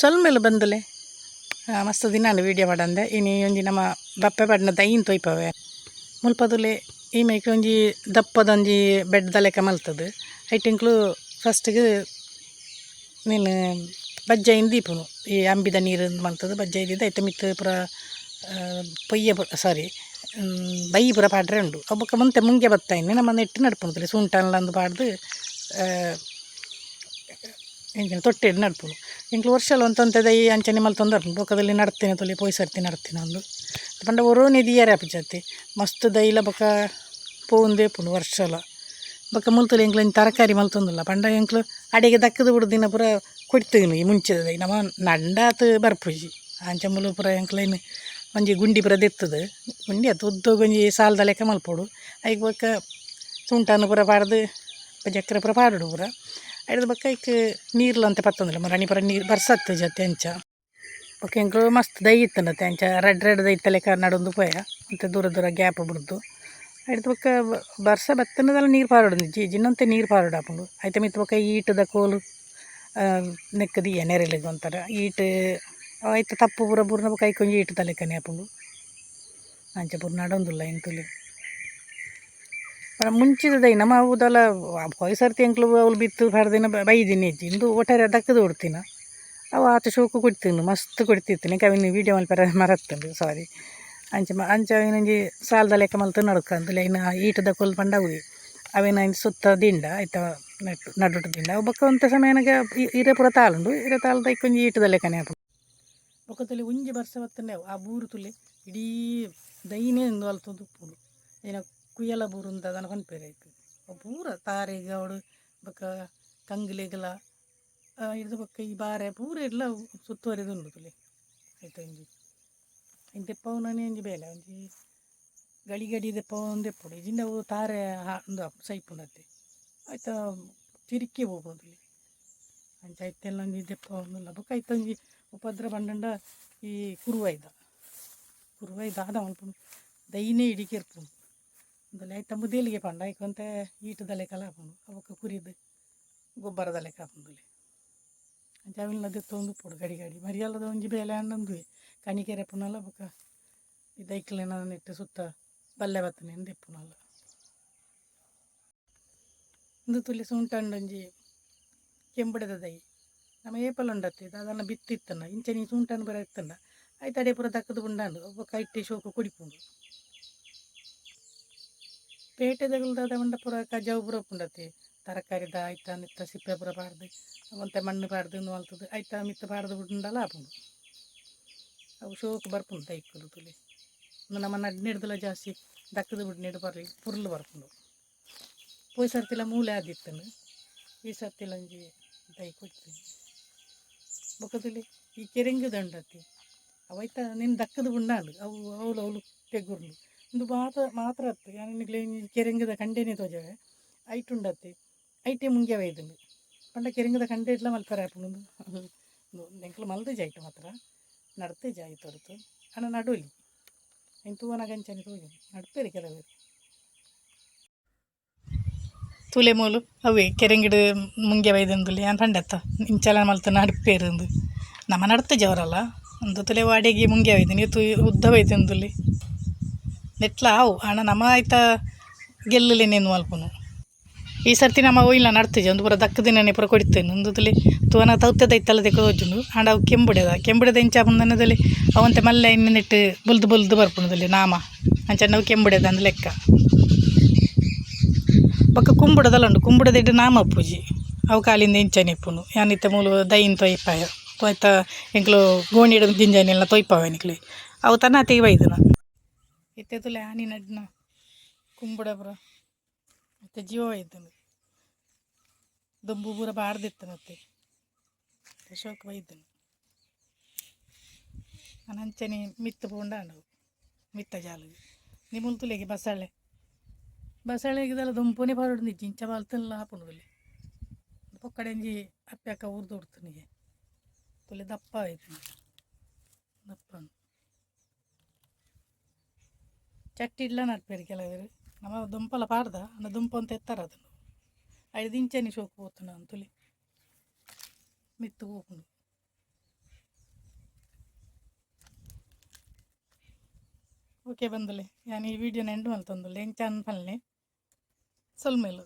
ಸೊಲ್ಮೆಲು ಬಂದಲೆ. ಮಸ್ತ್ ದಿನ ವೀಡಿಯೋ ಮಾಡಂದೆ. ಇನಿ ಒಂಜಿ ನಮ್ಮ ಬಪ್ಪೆ ಪಡ್ನ ದೈನ್ ತೊಯ್ಪವೆ. ಮುಲ್ಪದುಲೆ ಈ ಮೈಕ್ ಒಂಜಿ ದಪ್ಪದೊಂಜಿ ಬೆಡ್ ದಲೆಕ ಮಲ್ತದು. ಐಟಿಂಕ್ಲು ಫಸ್ಟ್ಗೆ ನೀನು ಬಜ್ಜ ದೀಪನು. ಈ ಅಂಬಿದ ನೀರು ಮಲ್ತದು, ಬಜ್ಜ ಇದ್ದಿದ್ದು ಐತೆ ಮಿತ್ತು ಪುರ ಪೊಯ್ಯ ಸಾರಿ ಬೈ ಪುರ ಪಾಡ್ರೆ ಉಂಡು. ಒಬ್ಬಕ್ಕ ಮುಂತೆ ಮುಂಗೆ ಬತ್ತಾಯಿನಿ ನಮ್ಮ ನೆಟ್ಟು ನಡ್ಪುಂತಲೆ ಸುಂಟನ್ಲಂದು ಪಾಡ್ದು ತೊಟ್ಟೆ ತೊಟ್ಟೆಡ್ ನಡ್ಪುನು ಇಂಕ್ಲು ವರ್ಷಲು ಒಂತೊಂತದ ಈ ಅಂಚನೆ ಮಲ್ ತೊಂದರೆ ಬೊಕ್ಕದಲ್ಲಿ ನಡ್ತೇನೆ, ತೊಲಿ ಪೋಯ್ಸರ್ತಿ ನಡ್ತೀನಿ ಒಂದು ಪಂಡ ಒರೋನಿ ನಿಧಿಯರೆ ಅಪ್ಪಜಾತಿ ಮಸ್ತ್ ದೈಲ ಬೊಕ ಪೋವುಂದೇ ಪುನು ವರ್ಷಲ. ಬೊಕ ಮುಲ್ತುಲು ಎಂಕ್ಲು ತರಕಾರಿ ಮಲ್ತೊಂದುಲ್ಲ ಪಂಡ ಎಂಕ್ಲು ಅಡಿಗೆ ದಕ್ಕದು ಬಿಡು ದಿನ ಪೂರ ಕೊಡ್ತೀನಿ ಈ ಮುಂಚೆ ದೈ. ನಮ್ಮ ನಂಡಾತ ಬರ್ಪುಜಿ. ಅಂಚ ಮುಲು ಪೂರ ಎಂಕ್ಲೇನು ಒಂಜಿ ಗುಂಡಿ ಪೂರ ದೆತ್ತದು. ಗುಂಡಿ ಅದು ಉದ್ದೋಗ ಒಂಜಿ ಸಾಲದ ಲೆಕ್ಕ ಮಲ್ಪೋಡು. ಐಕ್ ಬೊಕ್ಕ ಸುಂಟನ್ನು ಪೂರ ಪಾಡ್ದು ಚಕ್ರ ಪೂರ ಪಾಡುಡು ಪೂರ. ಐದು ಬಕ್ಕ ಐಕ್ ನೀರ್ಲ ಅಂತ ಪತ್ತೊಂದಿಲ್ಲ ಮರಣಿ ಪರ ನೀರು ಬರ್ಸತ್ತೆ ಜೊತೆ ಅಂಚ. ಬಕ್ಕ ಎಂಕ್ಲು ಮಸ್ತ್ ದೈ ಇತ್ತನತ್ತೆ ಅಂಚ. ರೆಡ್ ರೆಡ್ ದೈ ತಲೆಕ ನಡೊಂದು ಪೋಯ ಅಂತ ದೂರ ದೂರ ಗ್ಯಾಪ್ ಬಿಡ್ದು. ಐಡದ ಬಕ್ಕ ಬರ್ಸ ಬತ್ತನದಲ್ಲ ನೀರು ಪಾರೋಡು ಜಿ, ಜಿನ್ನಂತೆ ನೀರು ಪಾರೋಡು ಹಾಕೊಂಡು ಐತೆ ಮಿತ್ತ ಬಕ್ಕ ಈಟದ ಕೋಲು ನೆಕ್ಕದಿ ಎನೆರೆಲಿಗೆ ಅಂತಾರೆ ಈಟ್, ಆಯ್ತು ತಪ್ಪು ಬುರ ಬುರ್ನ ಬಕ್ಕ ಐಕೊಂಜಿ ಈಟ್ ತಲೆಕನೆ ಹಾಕೊಂಡು ಅಂಚ ಬುರ್ ನಡೊಂದಿಲ್ಲ ಎಂತುಲಿ. ಮುಂಚಿದ ದೈ ನಮ್ಮ ಹೌದಲ್ಲ ಹೊಯ್ ಸರ್ತಿ ಅವ್ಲು ಬಿತ್ತು ಹರ್ದಿನ ಬೈದಿನಿ ಹೆಜ್ಜಿ ಇಂದು ಒಟ್ಟಾರೆ ಅದಕ್ಕೆ ಕೊಡ್ತೀನ ಅವು ಆತ ಶೋಕು ಕೊಡ್ತೀನಿ ಮಸ್ತ್ ಕೊಡ್ತಿತ್ತು. ಕವಿನ ವೀಡಿಯೋ ಮಲ್ಪರ ಮರತ್ತಂದು ಸಾರಿ ಅಂಚ ಮ ಅಂಚ ಅವನಂಜಿ ಸಾಲದ ಲೆಕ್ಕ ಮಲ್ತು ನಡ್ಕಂತಲೆ ಲೈನ ಈಟದ ಕೊಲ್ ಪಂಡ ಅವು ಅವೇನ ಸುತ್ತ ದಿಂಡ, ಆಯ್ತ ನಟ್ಟು ನಡುಟು ದಿಂಡ. ಅವು ಬೊಕ್ಕ ಸಮಯ ಸಮಯನಾಗ ಇರೆ ಪುರ ತಾಳುಂಡು ಇರೆ ತಾಳ್ದ ಇಕ್ಕೊಂಜಿ ಈಟದ ಲೆಕ್ಕನೇ ಹಾಪು ಬೊಕ್ಕದಲ್ಲಿ ಉಂಜಿ ಬರ್ಸ ಬತ್ತನೆ ಆ ಬೂರು ತುಲೆ ಇಡೀ ದೈನೇ ಒಂದು ಅಲ್ತದ್ದು ಕುಯ್ಯಲ ಬೂರು ಅಂತ ಅದನ್ನು ಅವು ಪೂರ ತಾರೆಗ ಅವಡು ಬಕ್ಕ ಕಂಗ್ಲೆಗಲ ಇದು ಬೊಕ್ಕ ಈ ಬಾರೆ ಪೂರ ಎಲ್ಲ ಸುತ್ತುವರೆದು ಉಂಡು ಆಯ್ತು ಒಂಜಿ ಇಂತ ದೆಪ್ಪವನೇ ಒಂಜಿ ಬೇಲೆ, ಒಂಜಿ ಗಡಿ ಗಡಿ ದೆಪ್ಪ ಒಂದು ದೆಪ್ಪುಡು. ಇಜಿಂದ ಅವು ತಾರೆ ಒಂದು ಸೈಪುನತ್ತೆ ಆಯ್ತಾ, ತಿರುಕಿ ಹೋಗ್ಬೋದು ಅಂಚ ಐತೆಲ್ಲ ಒಂಜಿ ದೆಪ್ಪ ಒಂದಿಲ್ಲ. ಐತ ಒಂಜಿ ಉಪದ್ರ ಪಂಡಂಡ ಈ ಕುರುವೈದ. ಕುರುವೈದ ಆದ ಅವನು ದೈನೇ ಇಡಿಕೆ ಅಂದಲೆ ಐತ ಮುದೇಲಿಗೆ ಪಂಡ. ಐಕೊಂತ ಈಟದಲೆ ಹಾಪುಂಡು ಅವಕ್ಕ ಕುರಿದು ಗೊಬ್ಬರದ ಲೆಕ್ಕ ಹಾಪುಂಡುಲೆ ಅಂಚ ನದಿ ತೊಂದು ಉಪ್ಪುಡು, ಗಡಿ ಗಡಿ. ಮರಿಯಲ್ಲದ ಒಂಜಿ ಬೇಲೆ ಹಣ್ಣೊಂದು ಕಣಿಕೆರೆ ಪುನಲ್ಲ ಬೊಕ ಇದೈಕ್ಲೆನ ನೆಟ್ಟು ಸುತ್ತ ಬಲ್ಲೆ ಬತ್ತನೆ ದೆಪ್ಪುನಲ್ಲ ಇಂದು ತುಲಿ ಸುಂಟಂಡೊಂಜಿ ಕೆಂಬಡದ ದೈ. ನಮ್ಮ ಏಪಲ್ ಉಂಡತ್ತೆ. ಬಿತ್ತಿತ್ತನ ಇಂಚೆ ನೀ ಸುಂಟನ್ ಬರ ಇತ್ತಂಡ ಆಯ್ತು ಅಡೆ ಪೂರ ದಕ್ಕದು ಉಂಡಾಂಡು. ಒಬ್ಬ ಕೈಟ್ಟಿ ಶೋಕ ಕುಡಿಪುಂಡು. ಪೇಟೆದಗಲ್ದಾದ ಉಂಡ ಪೂರ ಕಜಾವು ಪೂರ ತರಕಾರಿ ತರಕಾರಿದ ಆಯ್ತ ಮಿತ್ತ ಸಿಪ್ಪೆ ಪೂರ ಒಂತೆ ಮಣ್ಣು ಬಾರ್ದು ಮಲ್ತದು ಆಯ್ತ ಮಿತ್ತ ಬಾರ್ದು ಉಂಡಲ್ಲ ಆಪುಂಡು. ಅವು ಶೋಕು ಬರ್ಪುಂಡು ದೈಕ್ಕಲು ತುಲಿ. ನಮ್ಮ ನಡ್ ಜಾಸ್ತಿ ದಕ್ಕದ ಬಿಡ್ ನೆಡು ಬರ್ಲಿ, ಪುರ್ಲು ಬರ್ಪುಂಡು. ಪೋಯ್ ಸರ್ತಿಲ್ಲ ಮೂಲೆ ಆದಿತ್ತನು. ಈ ಸರ್ತಿಲ್ಲ ಒಂಜಿ ದೈ ಕೊಡ್ತೀನಿ ಬೊಕ್ಕದಲ್ಲಿ ಈ ಕೆರೆಂಗದ ದಂಡತಿ. ಅವೈತ ನಿನ್ನ ದಕ್ಕದ ಉಂಡಾಂಡು, ಅವು ಅವಳು ಅವಳು ತೆಗುರ್ಲು. ಇಂದು ಮಾತ್ರ ಮಾತ್ರ ಅತ್ತು. ಯಾನಿಗ್ಲೆ ಕೆರೆಂಗದ ಕಂಡೇನೆ ತೋಜವೆ? ಐಟ್ ಉಂಡತ್ತೆ. ಐಟೆ ಮುಂಗೆ ಒಯ್ದುಂಡು ಪಂಡ ಕೆರೆಂಗದ ಕಂಡೆ ಇಟ್ಲ ಮಲ್ಪರೆ ಆಪುಂಡು ಎಂಕ್ಲು ಮಲ್ದೆ ಜಾಯ್ತು ಮಾತ್ರ. ನಡ್ತೆ ಜಾಯಿ ತೊಡ್ತು ಅಣ್ಣ ನಡುಲಿ. ಇನ್ನು ತೂವನ ಗಂಚನೆ ತೋಜು. ನಡ್ಪೇರಿ ಕೆಲವರು ತೂಲೆ ಮೂಲು, ಅವೇ ಕೆರೆಂಗಿಡು ಮುಂಗೆ ಬೈದಂದುಲಿ ನಾನು ಪಂಡತ್ತ? ಇಂಚಲ ಮಲ್ತ ನಡ್ಪೇರಂದು ನಮ್ಮ ನಡ್ತೆ ಜವರಲ್ಲ. ಒಂದು ತುಲೆ ವಾಡಿಗೆ ಮುಂಗೆ ವೈದಿನಿ ತು ಉದ್ದ ಬೈದಂದುಲಿ ನೆಟ್ಲ ಅವು. ಹಣ ನಮ್ಮ ಆಯ್ತ ಗೆಲ್ಲಲಿ ನೀನು ಈ ಸರ್ತಿ ನಮ್ಮ ಒಯ್ಲ ನಡ್ತಿದ್ದೆ ಒಂದು ಪೂರ ದಕ್ಕ ದಿನನೇ ಪೂರ ಕೊಡ್ತೇನೆ ಒಂದು ತೂನ ತೌತದ ಇತ್ತಲ್ಲ ಹೋಜುನು ಆಂಡ ಅವು ಕೆಂಬುಡೆದ. ಕೆಂಬುಡೆದ ಇಂಚ ಬಂದನದಲ್ಲಿ ಅವಂತೆ ಮಲ್ಲೆ ಇನ್ನು ನೆಟ್ಟು ಬುಲ್ದು ಬುಲ್ದು ಬರ್ಪುಣದಲ್ಲಿ ನಾಮ. ಅಂಚ ನಾವು ಕೆಂಬುಡೆದ ಅಂದ್ ಲೆಕ್ಕ. ಪಕ್ಕ ಕುಂಬುಡದಲ್ಲ ಉಂಡು ಕುಂಬುಡದ ಇಟ್ಟು ನಾಮ ಪೂಜಿ. ಅವು ಕಾಲಿಂದ ಇಂಚನೆ ಇಪ್ಪುನು ಯಾನಿತ್ತ ಮೂಲ ದೈನ್ ತೊಯ್ಪಾಯ. ತೊಯ್ತ ಎಂಕ್ಲು ಗೋಣಿಡ ದಿಂಜನೆಲ್ಲ ತೊಯ್ಪಾವ ಎನಿಕ್ಲಿ. ಅವು ತನ್ನ ತೆಗಿ ಆನಿ ನಡ್ನ ಕುಂಬುಡ ಪುರ ಮತ್ತೆ ಜೀವ ಒಯ್ದನು ದೊಂಬು ಬೂರ ಬಾಡ್ದಿತ್ತನತ್ತೆ ಅಶೋಕ ಬೈದನು ನಾನು ಅಂಚನೆ ಮಿತ್ತು ಪೋಂಡಾಂಡವು ಮಿತ್ತ ಜಾಲಗೆ ನಿಮ್ಮುಲ್ ತುಲೆಗೆ ಬಸಳೆ. ಬಸಳೆಗಿದೆಲ್ಲ ದುಂಪುನೆ ದುಂಪುನೇ ನಿಜ್ಜಿ. ಇಂಚ ಬಾಲ್ತಲ್ಲ ಹಾಪುಣದಲ್ಲಿ ಪೊಕ್ಕಡೆಂಜಿ ಅಪ್ಪ್ಯಾಕ ಉರ್ದು ಉಡ್ತನಿಗೆ ತುಲೆ ದಪ್ಪ ಆಯ್ತು. ದಪ್ಪ ಚಟ್ಟಿ ಇಲ್ಲ ನಡ್ಪೇರಿ ಕೆಲವರು ನಮ್ಮ ದುಂಪಲ ಪಾಡ್ದ ಅನ್ನ ದುಂಪ ಅಂತ ಎತ್ತಾರ ಅದನ್ನು ಐದು ಇಂಚನಿ ಶೋಕು ಹೋತು ನಾನು ತುಲಿ ಮಿತ್ತು ಹೋಗ್ಕೊಂಡು ಓಕೆ ಬಂದಲೆ ನಾನು ಈ ವಿಡಿಯೋನ ಎಂಡ್ ಮಲ್ತಂದುಲೆ ಹೆಂಗೆ ಚಂದ ಪಲ್ಲೆ ಸೊಲ್ಮೇಲು